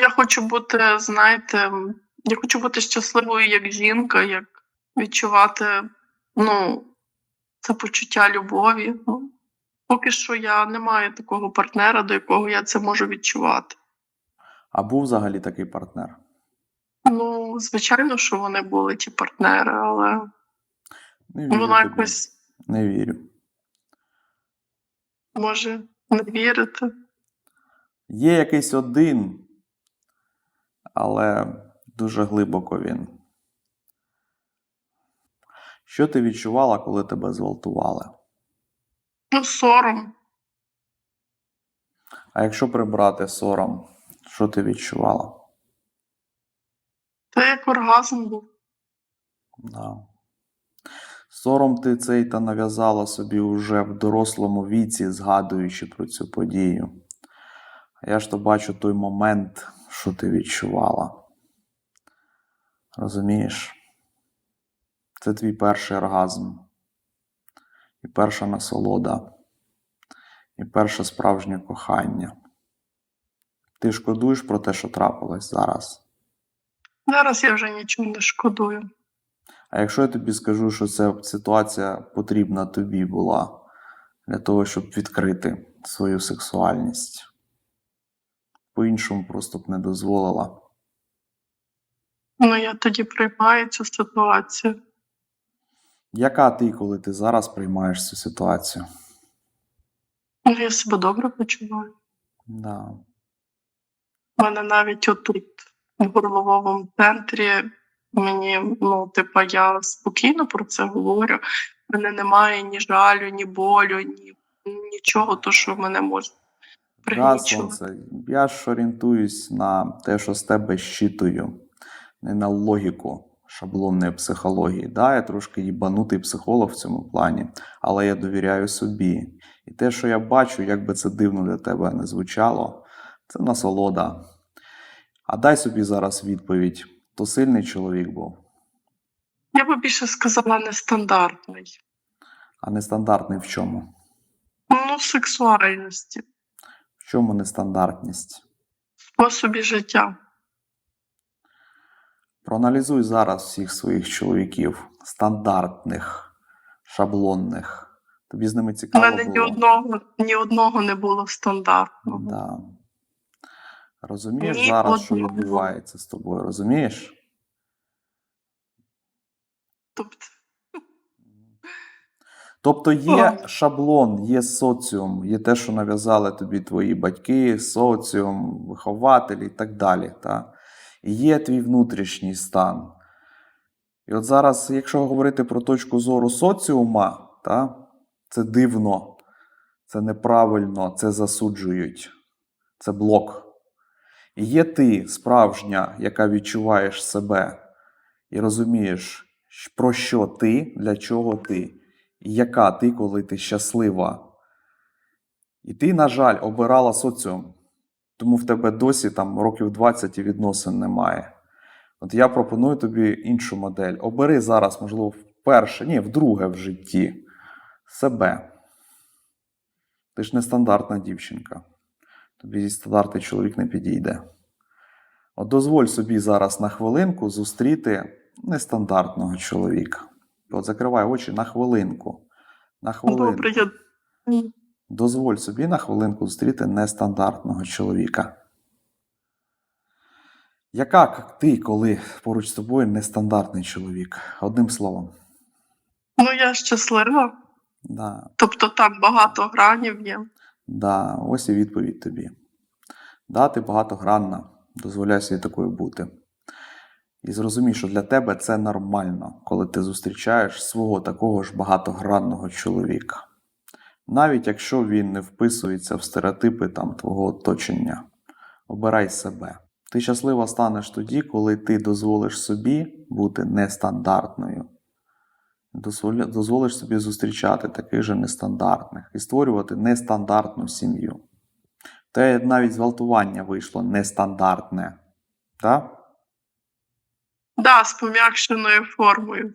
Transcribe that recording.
Я хочу бути, знаєте, я хочу бути щасливою як жінка, як відчувати ну, це почуття любові. Ну, поки що я не маю такого партнера, до якого я це можу відчувати. А був взагалі такий партнер? Ну, звичайно, що вони були ті партнери, але Не вірю вона тобі. якось Не вірю. може не вірити. Є якийсь один, але дуже глибоко він. Що ти відчувала, коли тебе зґвалтували? Ну, сором. А якщо прибрати сором, що ти відчувала? Це як оргазм був. Да. Сором ти цей та нав'язала собі уже в дорослому віці, згадуючи про цю подію. Я ж то бачу той момент, що ти відчувала. Розумієш? Це твій перший оргазм, і перша насолода, і перше справжнє кохання. Ти шкодуєш про те, що трапилось зараз. Зараз я вже нічого не шкодую. А якщо я тобі скажу, що ця ситуація потрібна тобі була для того, щоб відкрити свою сексуальність, по-іншому просто б не дозволила. Ну, я тоді приймаю цю ситуацію. Яка ти, коли ти зараз приймаєш цю ситуацію? Ну, я себе добре почуваю. Да. У мене навіть отут, в горловому центрі, мені, ну, типа, я спокійно про це говорю. В мене немає ні жалю, ні болю, ні нічого, то, що мене може Да, сонце. Я ж орієнтуюсь на те, що з тебе щитую, не на логіку шаблонної психології. Да, я трошки їбанутий психолог в цьому плані, але я довіряю собі. І те, що я бачу, як би це дивно для тебе не звучало, це насолода. А дай собі зараз відповідь: то сильний чоловік був, Я би більше сказала нестандартний. а нестандартний в чому? Ну, в сексуальності, чому нестандартність? в способі життя. Проаналізуй зараз всіх своїх чоловіків, стандартних, шаблонних. Тобі з ними У цікаво мене ні одного, ні одного не було стандартного. Да. Розумієш Ні зараз, що відбувається з тобою? Розумієш? Тобто, Тобто є шаблон, є соціум, є те, що нав'язали тобі твої батьки, соціум, вихователі і так далі. Та? Є твій внутрішній стан. І от зараз, якщо говорити про точку зору соціума, та, це дивно, це неправильно, це засуджують, це блок. І є ти, справжня, яка відчуваєш себе і розумієш, про що ти, для чого ти, яка ти, коли ти щаслива. І ти, на жаль, обирала соціум, тому в тебе досі там років 20 і відносин немає. От я пропоную тобі іншу модель. Обери зараз, можливо, вперше, ні, вдруге в житті себе. Ти ж нестандартна дівчинка. Тобі зі стандартний чоловік не підійде. От дозволь собі зараз на хвилинку зустріти нестандартного чоловіка. От закривай очі на хвилинку. На хвилинку. добре, я Дозволь собі на хвилинку зустріти нестандартного чоловіка. Яка ти, коли поруч з тобою нестандартний чоловік? Одним словом. ну я щаслива. Да, Тобто там багато гранів є. да, ось і відповідь тобі. Да, ти багатогранна, дозволяй собі такою бути. І зрозумій, що для тебе це нормально, коли ти зустрічаєш свого такого ж багатогранного чоловіка. Навіть якщо він не вписується в стереотипи там, твого оточення, обирай себе. Ти щаслива станеш тоді, коли ти дозволиш собі бути нестандартною. Дозволиш собі зустрічати таких же нестандартних і створювати нестандартну сім'ю. Те навіть зґвалтування вийшло нестандартне. Так? Да, з пом'якшеною формою.